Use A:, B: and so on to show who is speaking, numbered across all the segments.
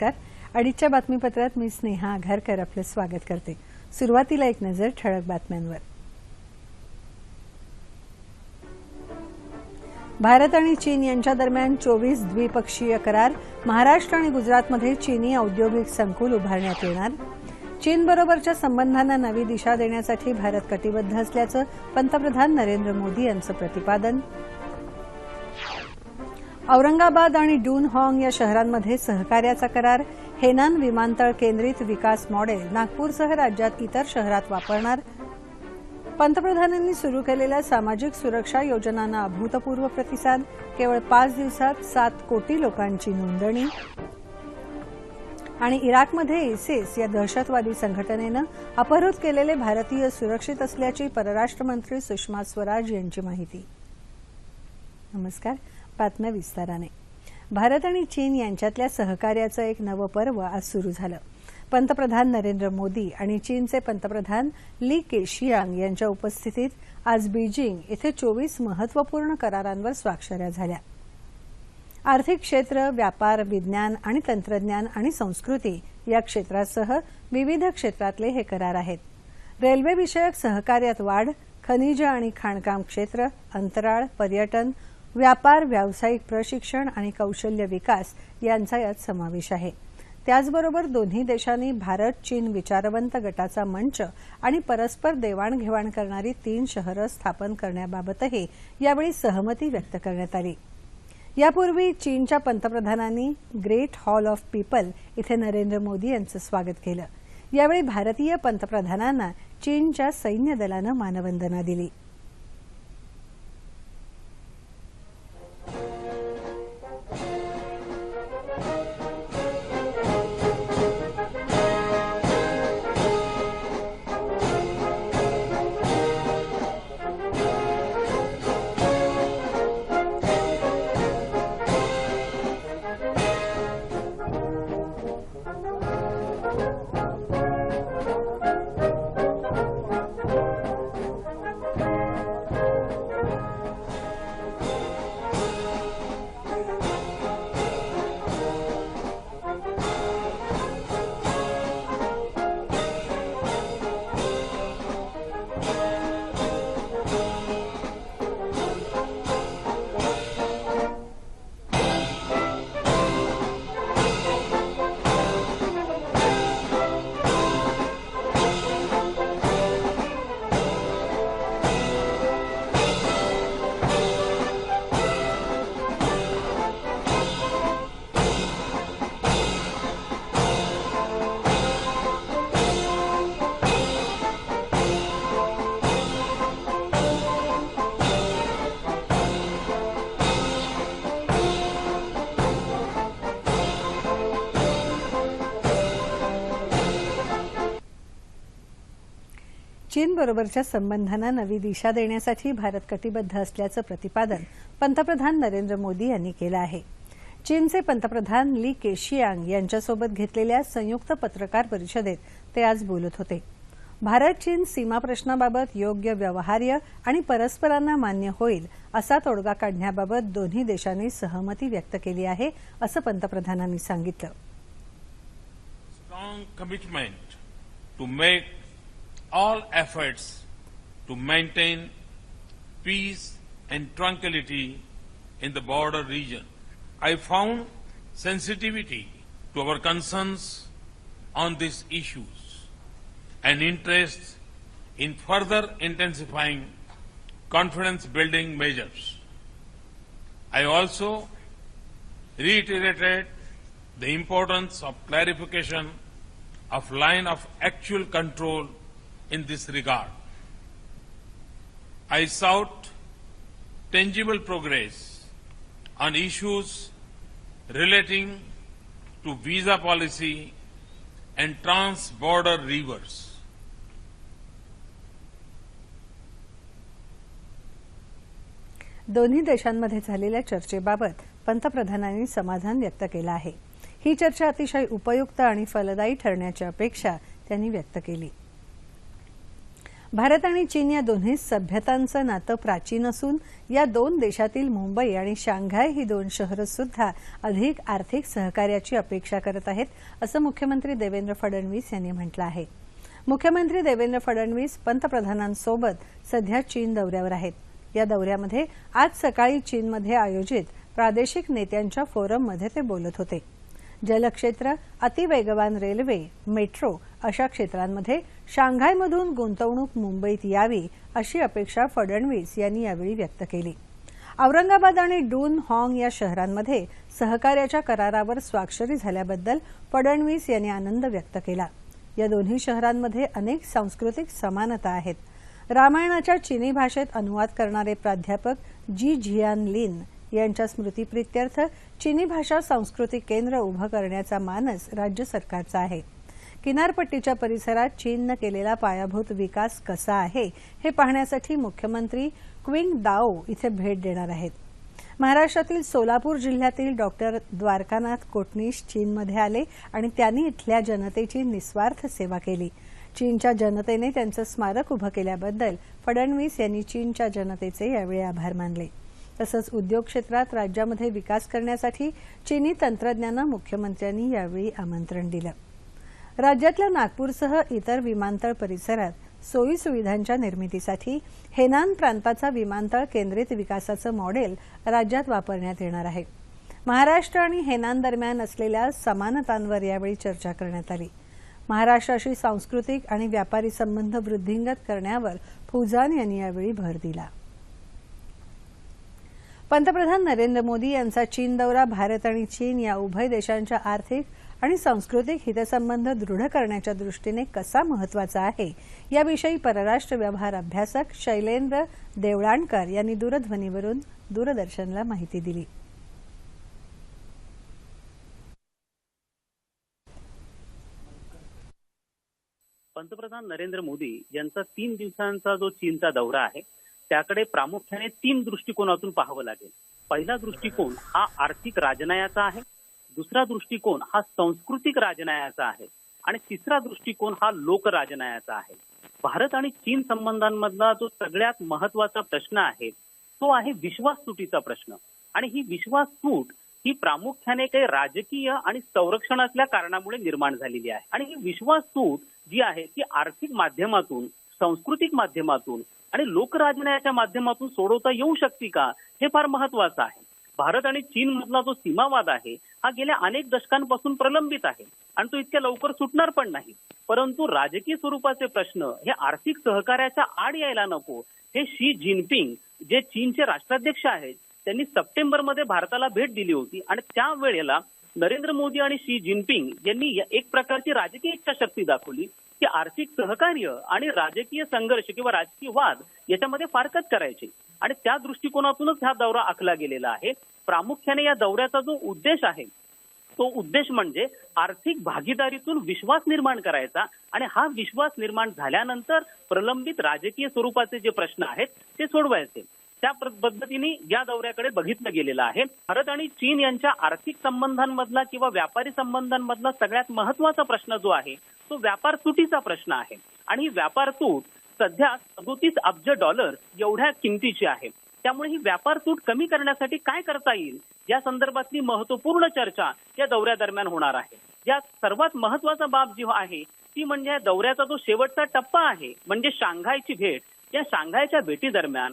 A: नमस्कार. अडीचच्या बातमीपत्रात मी स्नेहा आघारकर आपलं स्वागत करते. सुरुवातीला एक नजर ठळक बातम्यांवर. भारत आणि चीन यांच्या दरम्यान चोवीस द्विपक्षीय करार महाराष्ट्र आणि गुजरातमध्ये चीनी औद्योगिक संकुल उभारण्यात येणार. चीनबरोबरच्या संबंधांना नवी दिशा देण्यासाठी भारत कटिबद्ध असल्याचं पंतप्रधान नरेंद्र मोदी यांचं प्रतिपादन. औरंगाबाद आणि डून हाँग या शहरांमध्ये सहकार्याचा करार हेनान विमानतळ केंद्रित विकास मॉडेल नागपूरसह राज्यात इतर शहरात वापरणार. पंतप्रधानांनी सुरू केलेल्या सामाजिक सुरक्षा योजनांना अभूतपूर्व प्रतिसाद केवळ पाच दिवसात सात कोटी लोकांची नोंदणी. आणि इराकमध्ये इसिस या दहशतवादी संघटनेनं अपहृत केलेले भारतीय सुरक्षित असल्याची परराष्ट्र मंत्री सुषमा स्वराज यांची माहिती. नमस्कार. बातम्या विस्ताराने. भारत आणि चीन यांच्यातल्या सहकार्याचं एक नवं पर्व आज सुरू झालं. पंतप्रधान नरेंद्र मोदी आणि चीनचे पंतप्रधान ली केशियांग यांच्या उपस्थितीत आज बीजिंग इथे चोवीस महत्त्वपूर्ण करारांवर स्वाक्षऱ्या झाल्या. आर्थिक क्षेत्र व्यापार विज्ञान आणि तंत्रज्ञान आणि संस्कृती या क्षेत्रासह विविध क्षेत्रातले हे करार आहेत. रेल्वे विषयक सहकार्यात वाढ खनिज आणि खाणकाम क्षेत्र अंतराळ पर्यटन व्यापार व्यावसायिक प्रशिक्षण आणि कौशल्य विकास यांचा यात समावेश आहे. त्याचबरोबर दोन्ही देशांनी भारत चीन विचारवंत गटाचा मंच आणि परस्पर देवाणघेवाण करणारी तीन शहरं स्थापन करण्याबाबतही यावेळी सहमती व्यक्त करण्यात आली. यापूर्वी चीनच्या पंतप्रधानांनी ग्रेट हॉल ऑफ पीपल इथे नरेंद्र मोदी यांचं स्वागत केलं. यावेळी भारतीय पंतप्रधानांना चीनच्या सैन्य दलानं मानवंदना दिली. चीनबरोबरच्या संबंधांना नवी दिशा देण्यासाठी भारत कटिबद्ध असल्याचं प्रतिपादन पंतप्रधान नरेंद्र मोदी यांनी केलं आहे. चीनचे पंतप्रधान ली केशियांग यांच्यासोबत घेतलेल्या संयुक्त पत्रकार परिषदेत ते आज बोलत होते. भारत चीन सीमा प्रश्नाबाबत योग्य व्यवहार्य आणि परस्परांना मान्य होईल असा तोडगा काढण्याबाबत दोन्ही देशांनी सहमती व्यक्त केली आहे असं पंतप्रधानांनी सांगितलं.
B: Strong commitment to make all efforts to maintain peace and tranquility in the border region. I found sensitivity to our concerns on these issues and interest in further intensifying confidence building measures. I also reiterated the importance of clarification of line of actual control in this regard. I sought tangible progress on issues relating to visa policy and trans-border rivers.
A: दोन्ही देशांमध्ये झालेल्या चर्चेबाबत पंतप्रधानांनी समाधान व्यक्त केलं आहे ही चर्चा अतिशय उपयुक्त आणि फलदायी ठरण्याची अपेक्षा त्यांनी व्यक्त केली भारत आणि चीन या दोन्ही सभ्यतांचं नातं प्राचीन असून या दोन देशातील मुंबई आणि शांघाय ही दोन शहरं सुद्धा अधिक आर्थिक सहकार्याची अपेक्षा करत आहेत असं मुख्यमंत्री देवेंद्र फडणवीस यांनी म्हटलं आहे. मुख्यमंत्री देवेंद्र फडणवीस पंतप्रधानांसोबत सध्या चीन दौऱ्यावर आहेत. या दौऱ्यामध्ये आज सकाळी चीनमध्ये आयोजित प्रादेशिक नेत्यांच्या फोरममध्ये ते बोलत होते. जलक्षेत्र अतिवेगवान रेल्वे मेट्रो अशा क्षेत्रांमध्ये शांघायमधून गुंतवणूक मुंबईत यावी अशी अपेक्षा फडणवीस यांनी यावेळी व्यक्त केली. औरंगाबाद आणि डून हाँग या शहरांमध्ये सहकार्याच्या करारावर स्वाक्षरी झाल्याबद्दल फडणवीस यांनी आनंद व्यक्त केला. या दोन्ही शहरांमध्ये अनेक सांस्कृतिक समानता आहेत. रामायणाच्या चिनी भाषेत अनुवाद करणारे प्राध्यापक जी झियान लिन यांच्या स्मृतीप्रित्यर्थ चीनी भाषा सांस्कृतिक केंद्र उभं करण्याचा मानस राज्य सरकारचा आहे. किनारपट्टीच्या परिसरात चीननं केलेला पायाभूत विकास कसा आहे हे पाहण्यासाठी मुख्यमंत्री क्विंग दाओ इथे भेट देणार आहेत. महाराष्ट्रातील सोलापूर जिल्ह्यातील डॉक्टर द्वारकानाथ कोटणीस चीनमध्ये आले आणि त्यांनी इथल्या जनतेची निस्वार्थ सेवा केली. चीनच्या जनतेने त्यांचं स्मारक उभं केल्याबद्दल फडणवीस यांनी चीनच्या जनतेचे यावेळी आभार मानले. तसंच उद्योग क्षेत्रात राज्यामध्ये विकास करण्यासाठी चीनी तंत्रज्ञांना मुख्यमंत्र्यांनी यावेळी आमंत्रण दिलं. राज्यातल्या नागपूरसह इतर विमानतळ परिसरात सोयी सुविधांच्या निर्मितीसाठी हेनान प्रांताचा विमानतळ केंद्रित विकासाचं मॉडेल राज्यात वापरण्यात येणार आहे. महाराष्ट्र आणि हेनान दरम्यान असलेल्या समानतांवर यावेळी चर्चा करण्यात आली. महाराष्ट्राशी सांस्कृतिक आणि व्यापारी संबंध वृद्धिंगत करण्यावर फुजान यांनी यावेळी भर दिला. पंतप्रधान नरेंद्र मोदी यांचा चीन दौरा भारत आणि चीन या उभय देशांच्या आर्थिक आणि सांस्कृतिक हितसंबंध दृढ करण्याच्या दृष्टीने कसा महत्त्वाचा आहे याविषयी परराष्ट्र व्यवहार अभ्यासक शैलेंद्र देवळाणकर यांनी दूरध्वनीवरून दूरदर्शनला माहिती दिली.
C: पंतप्रधान नरेंद्र मोदी यांचा तीन दिवसांचा जो चीनचा दौरा आहे त्याकडे प्रामुख्याने तीन दृष्टिकोनातून पाहावं लागेल. पहिला दृष्टिकोन हा आर्थिक राजनयाचा आहे. दुसरा दृष्टिकोन हा सांस्कृतिक राजनयाचा आहे. आणि तिसरा दृष्टिकोन हा लोक राजनयाचा आहे. भारत आणि चीन संबंधांमधला जो सगळ्यात महत्त्वाचा प्रश्न आहे तो आहे विश्वास तुटीचा प्रश्न. आणि ही विश्वास तूट ही प्रामुख्याने काही राजकीय आणि संरक्षणातल्या कारणामुळे निर्माण झालेली आहे. आणि ही विश्वास तूट जी आहे ती आर्थिक माध्यमातून सांस्कृतिक माध्यमातून आणि लोकराजण्याच्या माध्यमातून सोडवता येऊ शकते का हे फार महत्वाचं आहे. भारत आणि चीन मधला जो सीमावाद आहे हा गेल्या अनेक दशकांपासून प्रलंबित आहे आणि तो इतक्या लवकर सुटणार पण नाही. परंतु राजकीय स्वरूपाचे प्रश्न हे आर्थिक सहकार्याच्या आड यायला नको. हे शी जिनपिंग जे चीनचे राष्ट्राध्यक्ष आहेत त्यांनी सप्टेंबरमध्ये भारताला भेट दिली होती आणि त्या वेळेला नरेंद्र मोदी आणि शी जिनपिंग यांनी एक प्रकारची राजकीय इच्छाशक्ती दाखवली. की आर्थिक सहकार्य आणि राजकीय संघर्ष किंवा राजकीय वाद याच्यामध्ये फारकत करायचे. आणि त्या दृष्टिकोनातूनच हा दौरा आखला गेलेला आहे. प्रामुख्याने या दौऱ्याचा जो उद्देश आहे तो उद्देश म्हणजे आर्थिक भागीदारीतून विश्वास निर्माण करायचा. आणि हा विश्वास निर्माण झाल्यानंतर प्रलंबित राजकीय स्वरूपाचे जे प्रश्न आहेत ते सोडवायचे. त्या पद्धतीने या दौऱ्याकडे बघितलं गेलेलं आहे. भारत आणि चीन यांच्या आर्थिक संबंधांमधला किंवा व्यापारी संबंधांमधला सगळ्यात महत्त्वाचा प्रश्न जो आहे तो व्यापार तुटीचा प्रश्न आहे. आणि ही व्यापार तूट सध्या सदोतीस अब्ज डॉलर एवढ्या किमतीची आहे. त्यामुळे ही व्यापार तूट कमी करण्यासाठी काय करता येईल या संदर्भातली महत्त्वपूर्ण चर्चा या दौऱ्यादरम्यान होणार आहे. या सर्वात महत्त्वाचा बाब जी आहे ती म्हणजे दौऱ्याचा जो शेवटचा टप्पा आहे म्हणजे शांघायची भेट या शांघायच्या भेटीदरम्यान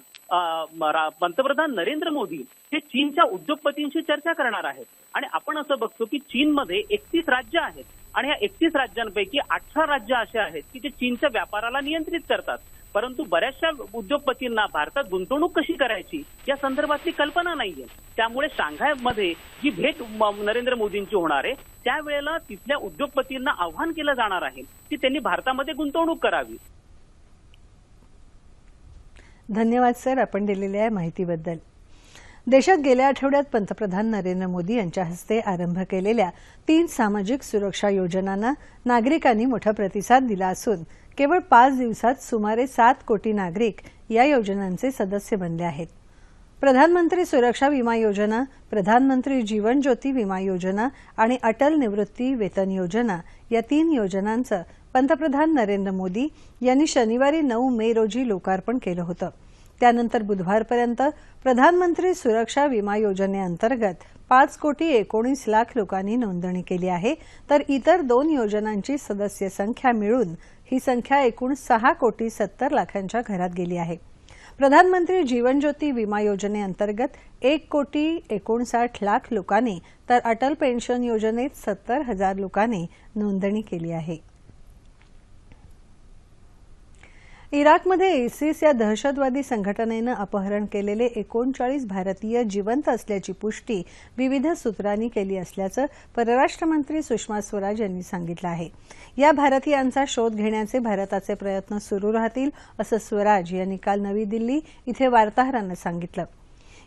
C: पंतप्रधान नरेंद्र मोदी हे चीनच्या उद्योगपतींशी चर्चा करणार आहेत. आणि आपण असं बघतो की चीनमध्ये एकतीस राज्य आहेत. आणि या एकतीस राज्यांपैकी अठरा राज्य असे आहेत की जे चीनच्या व्यापाराला नियंत्रित करतात. परंतु बऱ्याचशा उद्योगपतींना भारतात गुंतवणूक कशी करायची या संदर्भातली कल्पना नाहीये. त्यामुळे शांघायमध्ये जी भेट नरेंद्र मोदींची होणार आहे त्यावेळेला तिथल्या उद्योगपतींना आव्हान केलं जाणार आहे की त्यांनी भारतामध्ये गुंतवणूक करावी.
A: धन्यवाद सर आपण दिलेल्या या माहितीबद्दल. देशात गेल्या आठवड्यात पंतप्रधान नरेंद्र मोदी यांच्या हस्ते आरंभ केलेल्या तीन सामाजिक सुरक्षा योजनांना नागरिकांनी मोठा प्रतिसाद दिला असून केवळ पाच दिवसात सुमारे सात कोटी नागरिक या योजनांचे सदस्य बनले आहेत. प्रधानमंत्री सुरक्षा विमा योजना प्रधानमंत्री जीवन ज्योती विमा योजना आणि अटल निवृत्ती वेतन योजना या तीन योजनांचं पंतप्रधान नरेंद्र मोदी यांनी शनिवारी नऊ मे रोजी लोकार्पण केलं होतं. त्यानंतर बुधवारपर्यंत प्रधानमंत्री सुरक्षा विमा योजनेअंतर्गत पाच कोटी एकोणीस लाख लोकांनी नोंदणी केली आहे. तर इतर दोन योजनांची सदस्य संख्या मिळून ही संख्या एकूण सहा कोटी सत्तर लाखांच्या घरात गेली आहे. प्रधानमंत्री जीवन ज्योती विमा योजनेअंतर्गत एक कोटी एकोणसाठ लाख लोकांनी तर अटल पेन्शन योजनेत सत्तर हजार लोकांनी नोंदणी केली आहे. इराकमध्ये इसिस या दहशतवादी संघटनेनं अपहरण केलेले एकोणचाळीस भारतीय जिवंत असल्याची पुष्टी विविध सूत्रांनी केली असल्याचं परराष्ट्र मंत्री सुषमा स्वराज यांनी सांगितलं आहे. या भारतीयांचा शोध घेण्याचे भारताचे प्रयत्न सुरू राहतील असं स्वराज यांनी काल नवी दिल्ली इथे वार्ताहरांना सांगितलं.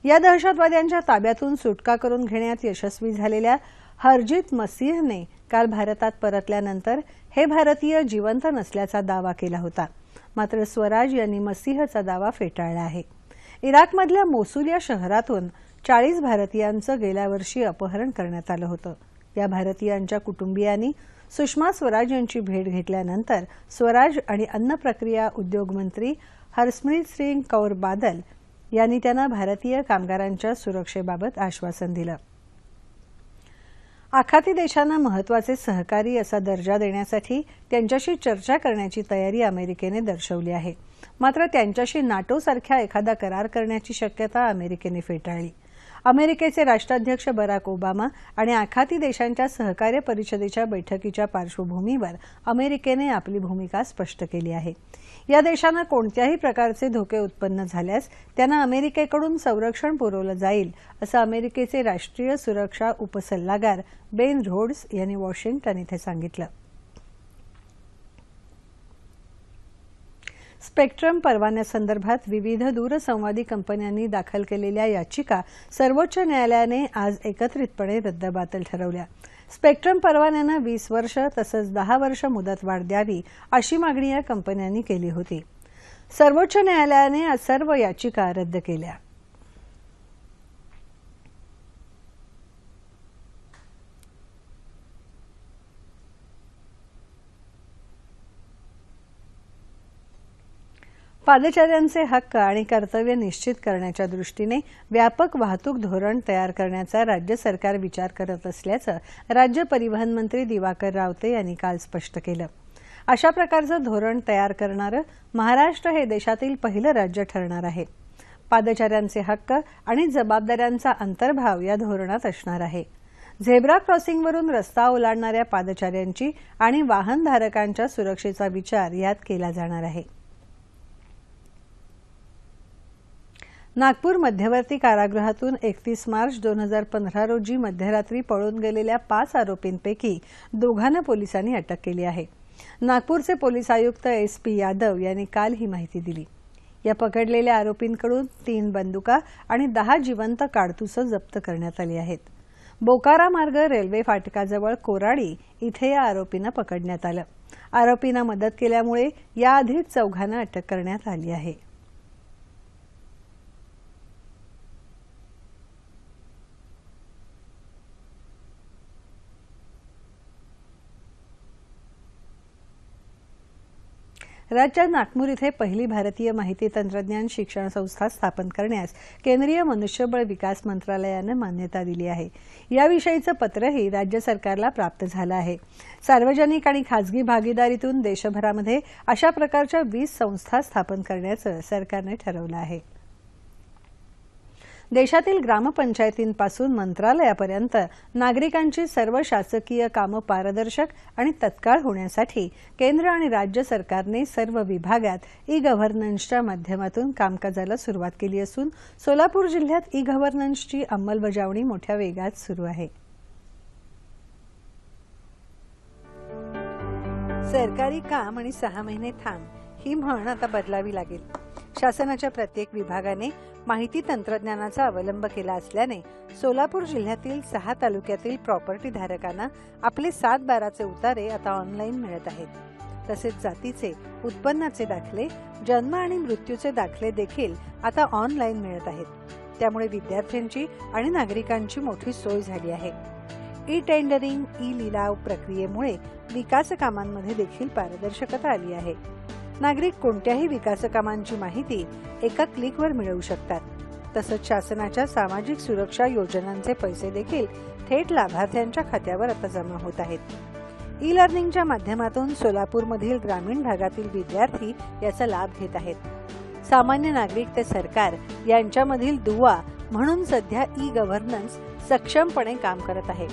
A: या दहशतवाद्यांच्या ताब्यातून सुटका करून घेण्यात यशस्वी झालेल्या हरजीत मसीहने काल भारतात परतल्यानंतर हे भारतीय जिवंत नसल्याचा दावा केला होता. मात्र स्वराज यांनी मसीहचा दावा फेटाळला आहे. इराकमधल्या मोसूल या शहरातून चाळीस भारतीयांचं गेल्या वर्षी अपहरण करण्यात आलं होतं. या भारतीयांच्या कुटुंबियांनी सुषमा स्वराज यांची भेट घेतल्यानंतर स्वराज आणि अन्न प्रक्रिया उद्योग मंत्री हरस्मरीत सिंग कौर बादल यांनी त्यांना भारतीय कामगारांच्या सुरक्षेबाबत आश्वासन दिलं. आखाती देशांना महत्त्वाचे सहकारी असा दर्जा देण्यासाठी त्यांच्याशी चर्चा करण्याची तयारी अमेरिकेने दर्शवली आहे. मात्र त्यांच्याशी नाटोसारख्या एखादा करार करण्याची शक्यता अमेरिकेने फेटाळली. अमेरिकेचे राष्ट्राध्यक्ष बराक ओबामा आणि आखाती देशांच्या सहकार्य परिषदेच्या बैठकीच्या पार्श्वभूमीवर अमेरिकेने आपली भूमिका स्पष्ट केली आहे. या देशांना कोणत्याही प्रकारचे धोके उत्पन्न झाल्यास त्यांना अमेरिकेकडून संरक्षण पुरवलं जाईल असं अमेरिकेचे राष्ट्रीय सुरक्षा उपसल्लागार बेन रोड्स यांनी वॉशिंग्टन इथे सांगितलं. स्पेक्ट्रम परवान्यासंदर्भात विविध दूरसंवादी कंपन्यांनी दाखल केलेल्या याचिका सर्वोच्च न्यायालयाने आज एकत्रितपणे रद्दबातल ठरवल्या. स्पेक्ट्रम परवान्यांना वीस वर्ष तसंच दहा वर्ष मुदतवाढ द्यावी अशी मागणी या कंपन्यांनी केली होती. सर्वोच्च न्यायालयाने आज सर्व याचिका रद्द केल्या. पादचाऱ्यांचे हक्क आणि कर्तव्य निश्चित करण्याच्या दृष्टीने व्यापक वाहतूक धोरण तयार करण्याचा राज्य सरकार विचार करत असल्याचं राज्य परिवहन मंत्री दिवाकर रावते यांनी काल स्पष्ट केलं. अशा प्रकारचं धोरण तयार करणारं महाराष्ट्र हे देशातील पहिलं राज्य ठरणार आहे. पादचाऱ्यांचे हक्क आणि जबाबदाऱ्यांचा अंतर्भाव या धोरणात असणार आहे. झेब्रा क्रॉसिंगवरून रस्ता ओलांडणाऱ्या पादचाऱ्यांची आणि वाहनधारकांच्या सुरक्षेचा विचार यात केला जाणार आहे. नागपूर मध्यवर्ती कारागृहातून एकतीस मार्च दोन हजार पंधरा रोजी मध्यरात्री पळून गेलेल्या पाच आरोपींपैकी दोघांना पोलिसांनी अटक केली आहे. नागपूरचे पोलीस आयुक्त एस पी यादव यांनी काल ही माहिती दिली. या पकडलेल्या आरोपींकडून तीन बंदुका आणि दहा जिवंत काडतुसं जप्त करण्यात आली आहेत. बोकारा मार्ग रेल्वे फाटकाजवळ कोराडी इथे या आरोपींना पकडण्यात आलं. आरोपींना मदत केल्यामुळे याआधीच चौघांना अटक करण्यात आली आहे. राज्यात नागपूर इथे पहिली भारतीय माहिती तंत्रज्ञान शिक्षण संस्था स्थापन करण्यास केंद्रीय मनुष्यबळ विकास मंत्रालयानं मान्यता दिली आहे. याविषयीचं पत्रही राज्य सरकारला प्राप्त झालं आहे. सार्वजनिक आणि खासगी भागीदारीतून देशभरामध्ये अशा प्रकारच्या वीस संस्था स्थापन करण्याचं सरकारने ठरवलं आहे. देशातील ग्रामपंचायतींपासून मंत्रालयापर्यंत नागरिकांची सर्व शासकीय कामं पारदर्शक आणि तत्काळ होण्यासाठी केंद्र आणि राज्य सरकारने सर्व विभागात ई गव्हर्नन्सच्या माध्यमातून कामकाजाला सुरुवात केली असून सोलापूर जिल्ह्यात ई गव्हर्नन्सची अंमलबजावणी मोठ्या वेगात सुरू आहे. सरकारी काम आणि सहा महिने थांब ही म्हण आता बदलावी लागेल. शासनाच्या प्रत्येक विभागाने माहिती तंत्रज्ञानाचा अवलंब केला असल्याने सोलापूर जिल्ह्यातील सहा तालुक्यातील प्रॉपर्टी धारकांना आपले सात बाराचे उतारे आता ऑनलाईन मिळत आहेत. तसेच जातीचे उत्पन्नाचे दाखले जन्म आणि मृत्यूचे दाखले देखील आता ऑनलाईन मिळत आहेत. त्यामुळे विद्यार्थ्यांची आणि नागरिकांची मोठी सोय झाली आहे. ई टेंडरिंग ई लिलाव प्रक्रियेमुळे विकास कामांमध्ये देखील पारदर्शकता आली आहे. नागरिक कोणत्याही विकास कामांची माहिती एका क्लिकवर मिळवू शकतात. तसंच शासनाच्या सामाजिक सुरक्षा योजनांचे पैसे देखील थेट लाभार्थ्यांच्या खात्यावर आता जमा होत आहेत. ई लर्निंगच्या माध्यमातून सोलापूरमधील ग्रामीण भागातील विद्यार्थी याचा लाभ घेत आहेत. सामान्य नागरिक ते सरकार यांच्यामधील दुवा म्हणून सध्या ई गव्हर्नन्स सक्षमपणे काम करत आहे.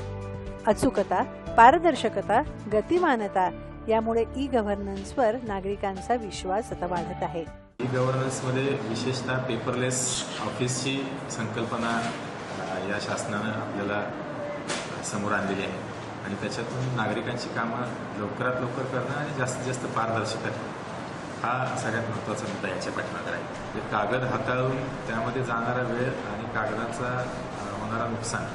A: अचूकता पारदर्शकता गतिमानता यामुळे ई गव्हर्नन्सवर नागरिकांचा विश्वास आता वाढत आहे.
D: ई गव्हर्नन्समध्ये विशेषतः पेपरलेस ऑफिसची संकल्पना या शासनानं आपल्याला समोर आणलेली आहे. आणि त्याच्यातून नागरिकांची कामं लवकरात लवकर करणं आणि जास्तीत जास्त पारदर्शक हा सगळ्यात महत्त्वाचा मुद्दा याच्या पाठीमागे आहे म्हणजे कागद हाताळून त्यामध्ये जाणारा वेळ आणि कागदाचा होणारा नुकसान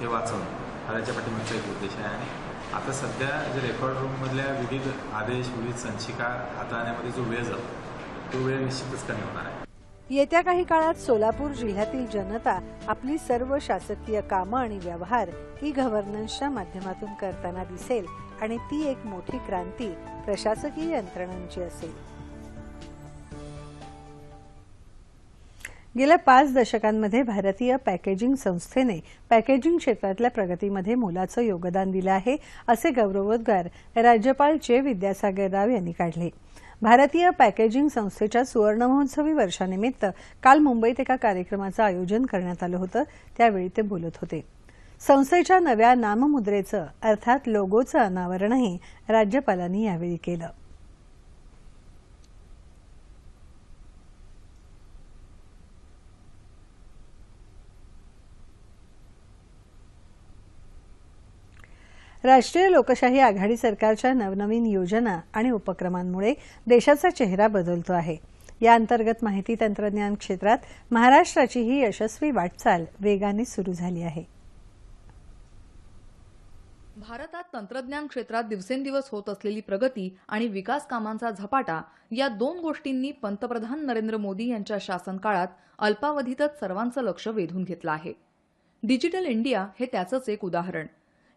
D: हे वाचवणं हा याच्या पाठीमागचा एक उद्देश आहे. आणि आता सध्या जे रेकॉर्ड रूममधल्या विविध आदेश विविध संचिका हाताळण्यामध्ये जो वेळ जातो तो वेळ निश्चितच कमी होणार आहे.
A: येत्या काही काळात सोलापूर जिल्ह्यातील जनता आपली सर्व शासकीय कामं आणि व्यवहार ई गव्हर्नन्सच्या माध्यमातून करताना दिसेल आणि ती एक मोठी क्रांती प्रशासकीय यंत्रणांची असेल. गेल्या पाच दशकांमध्ये भारतीय पॅकेजिंग संस्थेने पॅकेजिंग क्षेत्रातल्या प्रगतीमध्ये मोलाचं योगदान दिलं आहे असे गौरवोद्गार राज्यपाल चे विद्यासागर राव यांनी काढले. भारतीय पॅकेजिंग संस्थेच्या सुवर्णमहोत्सवी वर्षानिमित्त काल मुंबईत एका कार्यक्रमाचं आयोजन करण्यात आलं होतं त्यावेळी ते बोलत होते. संस्थेच्या नव्या नाममुद्रेचं अर्थात लोगोचं अनावरणही राज्यपालांनी यावेळी केलं. राष्ट्रीय लोकशाही आघाडी सरकारच्या नवनवीन योजना आणि उपक्रमांमुळे देशाचा चेहरा बदलतो आहे. या अंतर्गत माहिती तंत्रज्ञान क्षेत्रात महाराष्ट्राची ही यशस्वी वाटचाल वेगाने सुरू झाली आहे.
E: भारतात तंत्रज्ञान क्षेत्रात दिवसेंदिवस होत असलेली प्रगती आणि विकास कामांचा झपाटा या दोन गोष्टींनी पंतप्रधान नरेंद्र मोदी यांच्या शासनकाळात अल्पावधीतच सर्वांचं लक्ष वेधून घेतलं आहे. डिजिटल इंडिया हे त्याचंच एक उदाहरण.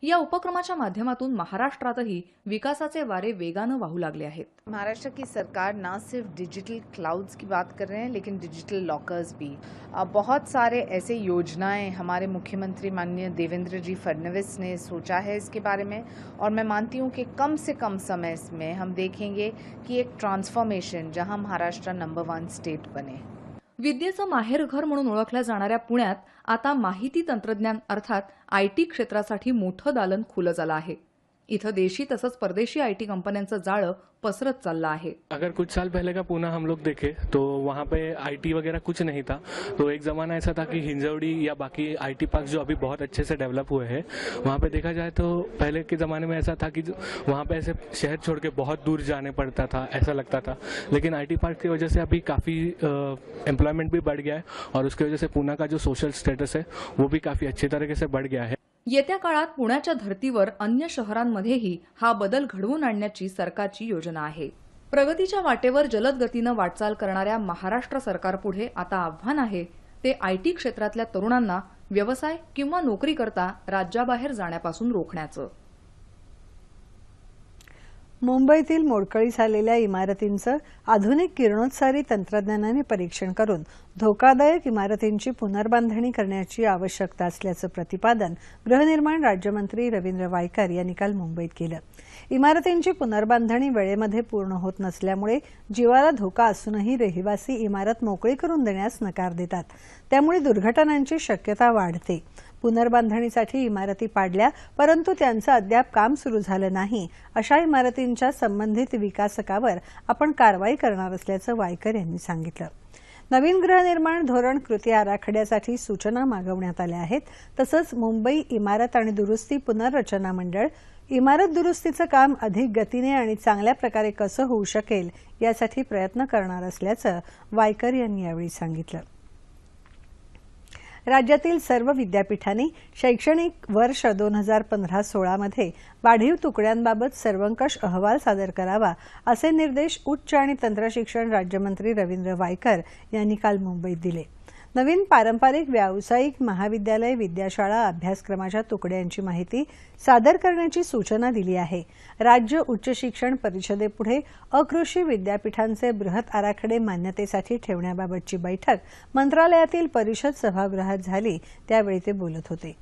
E: या उपक्रमाच्या माध्यमातून महाराष्ट्रातही विकासाचे वारे वेगानं वाहू लागले आहेत.
F: महाराष्ट्र की सरकार ना सिर्फ डिजिटल क्लाउड्स की बात कर रहे हैं लेकिन डिजिटल लॉकर्स भी। बहुत सारे ऐसे योजनाएं हमारे मुख्यमंत्री माननीय देवेंद्र जी फडणवीस ने सोचा है इसके बारे में और मैं मानती हूँ कि कम से कम समय में हम देखेंगे कि एक ट्रांसफॉर्मेशन जहां महाराष्ट्र नंबर वन स्टेट बने।
E: विद्येचं माहेरघर म्हणून ओळखल्या जाणाऱ्या पुण्यात आता माहिती तंत्रज्ञान अर्थात आय टी क्षेत्रासाठी मोठं दालन खुलं झालं आहे. इथं देशी तसंच परदेशी आय टी कंपन्यांचं जाळं पसरत चाललं आहे.
G: अगर कुछ साल पहले का पूना हम लोग देखे तो वहाँ पे आईटी वगैरह कुछ नहीं था। तो एक ज़माना ऐसा था कि हिंजवड़ी या बाकी आईटी पार्क जो अभी बहुत अच्छे से डेवलप हुए हैं, वहाँ पे देखा जाए तो पहले के ज़माने में ऐसा था कि वहाँ पे ऐसे शहर छोड़ के बहुत दूर जाने पड़ता था, ऐसा लगता था। लेकिन आईटी पार्क की वजह से अभी काफ़ी एम्प्लॉयमेंट भी बढ़ गया है और उसकी वजह से पूना का जो सोशल स्टेटस है, वो भी काफ़ी अच्छी तरीके से बढ़ गया है।
E: येत्या काळात पुण्याच्या धर्तीवर अन्य शहरांमध्येही हा बदल घडवून आणण्याची सरकारची योजना आहे. प्रगतीच्या वाटेवर जलद गतीनं वाटचाल करणाऱ्या महाराष्ट्र सरकारपुढे आता आव्हान आहे ते आय टी क्षेत्रातल्या तरुणांना व्यवसाय किंवा नोकरी करता राज्याबाहेर जाण्यापासून रोखण्याचं.
A: मुंबईतील मोडकळीस आलेल्या इमारतींचं आधुनिक किरणोत्सारी तंत्रज्ञानाने परीक्षण करून धोकादायक इमारतींची पुनर्बांधणी करण्याची आवश्यकता असल्याचं प्रतिपादन गृहनिर्माण राज्यमंत्री रवींद्र वायकर यांनी काल मुंबईत केलं. इमारतींची पुनर्बांधणी वेळेमध्ये पूर्ण होत नसल्यामुळे जीवाला धोका असूनही रहिवासी इमारत मोकळी करून देण्यास नकार देतात. त्यामुळे दुर्घटनांची शक्यता वाढते. पुनर्बांधणीसाठी इमारती पाडल्या परंतु त्यांचं अद्याप काम सुरू झालं नाही. अशा इमारतींच्या संबंधित विकासकावर आपण कारवाई करणार असल्याचं वायकर यांनी सांगितलं. नवीन गृहनिर्माण धोरण कृती आराखड्यासाठी सूचना मागवण्यात आल्या आहेत. तसंच मुंबई इमारत आणि दुरुस्ती पुनर्रचना मंडळ इमारत दुरुस्तीचं काम अधिक गतीने आणि चांगल्या प्रकारे कसं होऊ शकेल यासाठी प्रयत्न करणार असल्याचं वायकर यांनी यावेळी सांगितलं. राज्यातील सर्व विद्यापीठांनी शैक्षणिक वर्ष दोन हजार पंधरा सोळामध्ये वाढीव तुकड्यांबाबत सर्वंकष अहवाल सादर करावा असे निर्देश उच्च आणि तंत्रशिक्षण राज्यमंत्री रवींद्र वायकर यांनी काल मुंबईत दिले. नवीन पारंपरिक व्यावसायिक महाविद्यालय विद्याशाळा अभ्यासक्रमाच्या तुकड्यांची माहिती सादर करण्याची सूचना दिली आहे. राज्य उच्च शिक्षण परिषदेपुढे अकृषी विद्यापीठांचे बृहत आराखडे मान्यतेसाठी ठेवण्याबाबतची बैठक मंत्रालयातील परिषद सभागृहात झाली त्यावेळी ते बोलत होते.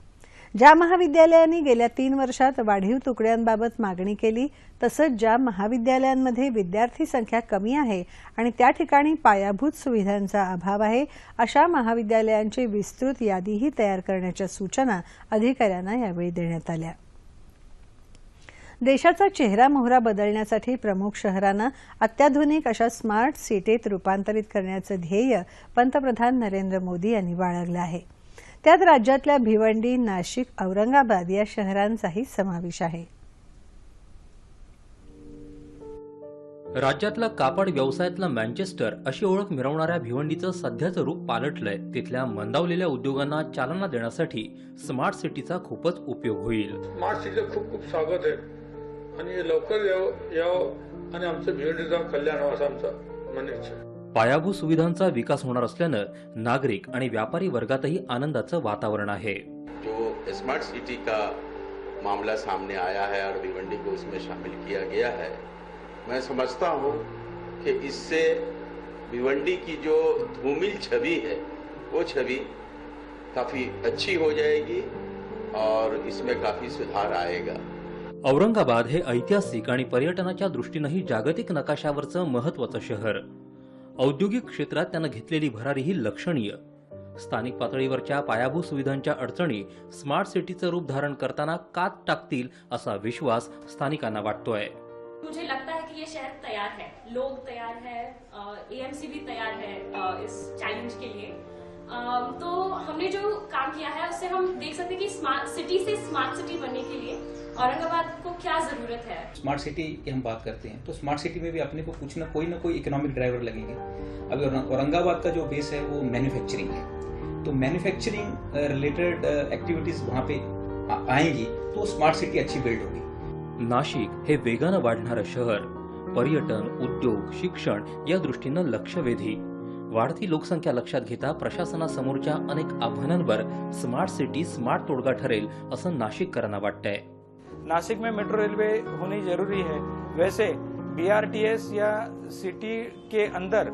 A: ज्या महाविद्यालयांनी गेल्या तीन वर्षात वाढीव तुकड्यांबाबत मागणी केली तसंच ज्या महाविद्यालयांमध्ये विद्यार्थी संख्या कमी आहे आणि त्या ठिकाणी पायाभूत सुविधांचा अभाव आहे अशा महाविद्यालयांची विस्तृत यादीही तयार करण्याच्या सूचना अधिकाऱ्यांना यावेळी देण्यात आल्या. देशाचा चेहरा मोहरा बदलण्यासाठी प्रमुख शहरांना अत्याधुनिक अशा स्मार्ट सिटीत रूपांतरित करण्याचं ध्येय पंतप्रधान नरेंद्र मोदी यांनी बाळगलं आहे. त्यात राज्यातल्या भिवंडी नाशिक औरंगाबाद या शहरांचाही समावेश आहे.
H: राज्यातला कापड व्यवसायातलं मँचेस्टर अशी ओळख मिरवणाऱ्या भिवंडीचं सध्याचं रूप पालटलंय. तिथल्या मंदावलेल्या उद्योगांना चालना देण्यासाठी स्मार्ट सिटीचा खूपच उपयोग होईल.
I: स्मार्ट सिटीचं खूप खूप स्वागत आहे. आणि लवकर यावं यावं आणि आमचं भिवंडीचं कल्याण व्हावं असं आमचं आहे.
H: पायाभूत सुविधांचा विकास होणार असल्यानं नागरिक आणि व्यापारी वर्गातही आनंदाचं वातावरण आहे.
J: जो स्मार्ट सिटी का मामला सामने आया है और भिवंडी को उसमें शामिल किया गया है मैं समझता हूँ कि इससे भिवंडी की जो धूमिल छवि है वो छवि काफ़ी अच्छी हो जाएगी और इसमें काफ़ी सुधार आएगा।
H: औरंगाबाद हे ऐतिहासिक आणि पर्यटनाच्या दृष्टीनंही जागतिक नकाशावरचं महत्वाचं शहर. औद्योगिक क्षेत्रात त्यानं घेतलेली भरारी ही लक्षणीय. स्थानिक पातळीवरच्या पायाभूत सुविधांच्या अडचणी स्मार्ट सिटीचं रूप धारण करताना कात टाकतील असा विश्वास स्थानिकांना वाटतोय.
K: मुझे लगता है कि ये शहर तैयार है. लोग तैयार है. एएमसी भी तैयार है इस चैलेंज के लिए. तो हमने जो काम किया है उससे हम देख सकते हैं कि स्मार्ट सिटी से स्मार्ट सिटी बनने के लिए औरंगाबाद को क्या ज़रूरत है।
L: स्मार्ट सिटी की हम बात करते हैं तो स्मार्ट सिटी में भी अपने को कुछ ना कोई ना कोई इकोनॉमिक ड्राइवर लगेंगे। अभी औरंगाबाद का जो बेस है वो मैन्युफैक्चरिंग है। तो मैन्युफैक्चरिंग रिलेटेड एक्टिविटीज़ वहाँ पे आएँगी तो स्मार्ट सिटी अच्छी बिल्ड होगी।
H: नाशिक हे वेगानं वाढणारं शहर पर्यटन उद्योग शिक्षण या दृष्टीनं लक्षवेधी। वाढती लोकसंख्या लक्षात घेता प्रशासनासमोरच्या अनेक आव्हानांवर स्मार्ट सिटी स्मार्ट तोडगा ठरेल असं नाशिककरांना वाटतंय.
M: नासिक में मेट्रो रेलवे होनी ज़रूरी है. वैसे बीआरटीएस या सिटी के अंदर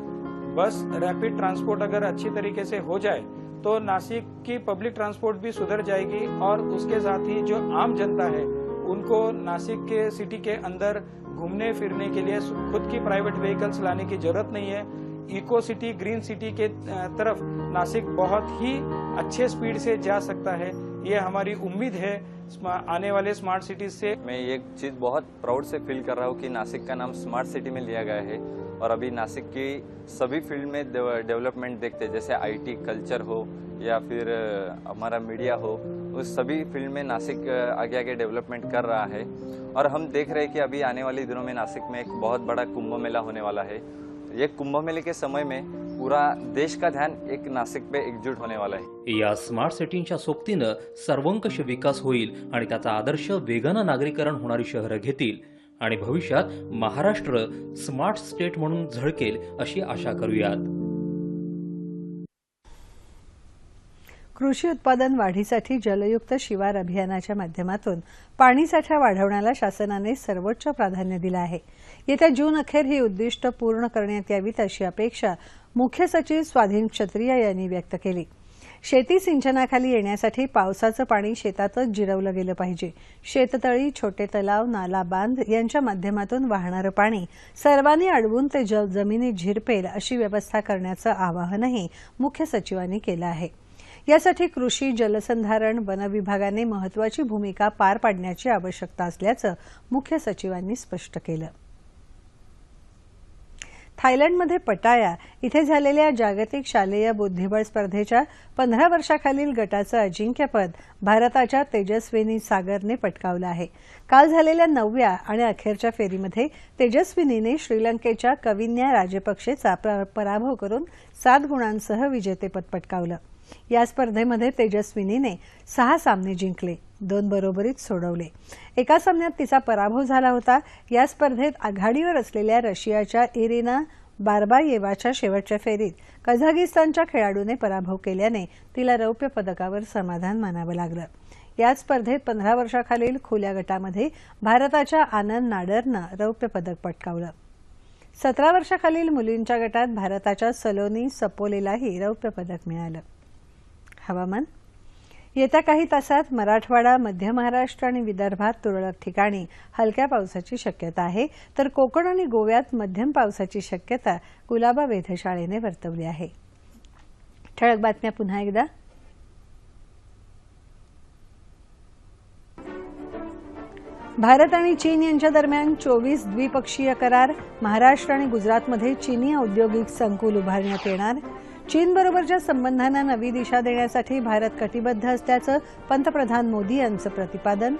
M: बस रैपिड ट्रांसपोर्ट अगर अच्छी तरीके से हो जाए तो नासिक की पब्लिक ट्रांसपोर्ट भी सुधर जाएगी और उसके साथ ही जो आम जनता है, उनको नासिक के सिटी के अंदर घूमने फिरने के लिए खुद की प्राइवेट व्हीकल्स लाने की ज़रूरत नहीं है। इको सिटी, ग्रीन सिटी के तरफ़ नासिक बहुत ही अच्छे स्पीड से जा सकता है। ये हमारी उम्मीद है आने वाले स्मार्ट सिटीज़ से।
N: मैं ये चीज़ बहुत प्राउड से फील कर रहा हूँ कि नासिक का नाम स्मार्ट सिटी में लिया गया है और अभी नासिक की सभी फ़ील्ड में डेवलपमेंट देखते हैं, जैसे आईटी कल्चर हो या फिर हमारा मीडिया हो, उस सभी फ़ील्ड में नासिक आगे आगे डेवलपमेंट कर रहा है। और हम देख रहे हैं कि अभी आने वाले दिनों में नासिक में एक बहुत बड़ा कुंभ मेला होने वाला है। ये कुंभ मेले के समय में पूरा देश का ध्यान एक नासिक पे एकजुट होने वाला है।
H: या स्मार्ट सिटींच्या सोबतीनं सर्वंकष विकास होईल आणि त्याचा आदर्श वेगानं नागरीकरण होणारी शहरं घेतील. आणि भविष्यात महाराष्ट्र स्मार्ट स्टेट म्हणून झळकेल अशी आशा करूयात.
A: कृषी उत्पादन वाढीसाठी जलयुक्त शिवार अभियानाच्या माध्यमातून पाणीसाठा वाढवण्याला शासनाने सर्वोच्च प्राधान्य दिलं आहे. येत्या जून अखेर ही उद्दिष्ट पूर्ण करण्यात यावीत अशी अपेक्षा मुख्य सचिव स्वाधीन क्षत्रिय यांनी व्यक्त केली. शेती सिंचनाखाली येण्यासाठी पावसाचं पाणी शेतातच जिरवलं गेलं पाहिजे. शेततळी छोटे तलाव नाला बांध यांच्या माध्यमातून वाहणारं पाणी सर्वांनी अडवून ते ज- जमिनीत झिरपेल अशी व्यवस्था करण्याचं आवाहनही मुख्य सचिवांनी केलं आहे. यासाठी कृषी जलसंधारण वन विभागाने महत्वाची भूमिका पार पाडण्याची आवश्यकता असल्याचं मुख्य सचिवांनी स्पष्ट केलं. थायलंडमध्ये पटाया इथे झालेल्या जागतिक शालेय बुद्धिबळ स्पर्धेच्या पंधरा वर्षाखालील गटाचं अजिंक्यपद भारताच्या तेजस्विनी सागरने पटकावलं आहे. काल झालेल्या नवव्या आणि अखेरच्या फेरीमध्ये तेजस्विनीने श्रीलंकेच्या कविन्या राजपक्षेचा प्र- पराभव करून सात गुणांसह विजेतेपद पटकावलं. या स्पर्धेमध्ये तेजस्विनीने सहा सामने जिंकले दोन बरोबरीत सोडवले. एका सामन्यात तिचा पराभव झाला होता. या स्पर्धेत आघाडीवर असलेल्या रशियाच्या इरिना बारबायेवाच्या शेवटच्या फेरीत कझागिस्तानच्या खेळाडूने पराभव केल्याने तिला रौप्य पदकावर समाधान मानावं लागलं. या स्पर्धेत पंधरा वर्षाखालील खुल्या गटामध्ये भारताच्या आनंद नाडरनं रौप्य पदक पटकावलं. सतरा वर्षाखालील मुलींच्या गटात भारताच्या सलोनी सपोलेलाही रौप्य पदक मिळालं. हवामान. येत्या काही तासात मराठवाडा मध्य महाराष्ट्र आणि विदर्भात तुरळक ठिकाणी हलक्या पावसाची शक्यता आहे. तर कोकण आणि गोव्यात मध्यम पावसाची शक्यता कुलाबा वेधशाळेने वर्तवली आहे. ठळक बातम्या पुन्हा एकदा. भारत आणि चीन यांच्या दरम्यान चोवीस द्विपक्षीय करार महाराष्ट्र आणि गुजरातमध्ये चीनी औद्योगिक संकुल उभारण्यात येणार. चीनबरोबरच्या संबंधांना नवी दिशा देण्यासाठी भारत कटिबद्ध असल्याचं पंतप्रधान मोदी यांचं प्रतिपादन.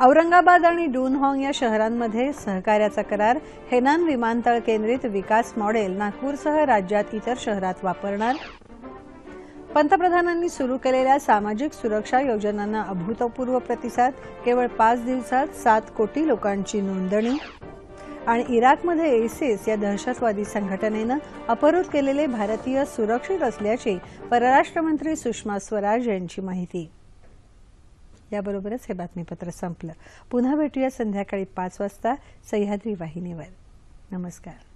A: औरंगाबाद आणि डूनहाँग या शहरांमध्ये सहकार्याचा करार हेनान विमानतळ केंद्रित विकास मॉडेल नागपूरसह राज्यात इतर शहरात वापरणार. पंतप्रधानांनी सुरू केलेल्या सामाजिक सुरक्षा योजनांना अभूतपूर्व प्रतिसाद केवळ पाच दिवसात सात कोटी लोकांची नोंदणी. आणि इराकमध्ये एसिस या दहशतवादी संघटनेनं अपहृत केलेले भारतीय सुरक्षित असल्याची परराष्ट्र मंत्री सुषमा स्वराज यांची माहिती. याबरोबरच हे बातमीपत्र संपलं. पुन्हा भेटूया संध्याकाळी पाच वाजता सह्याद्री वाहिनीवर. नमस्कार.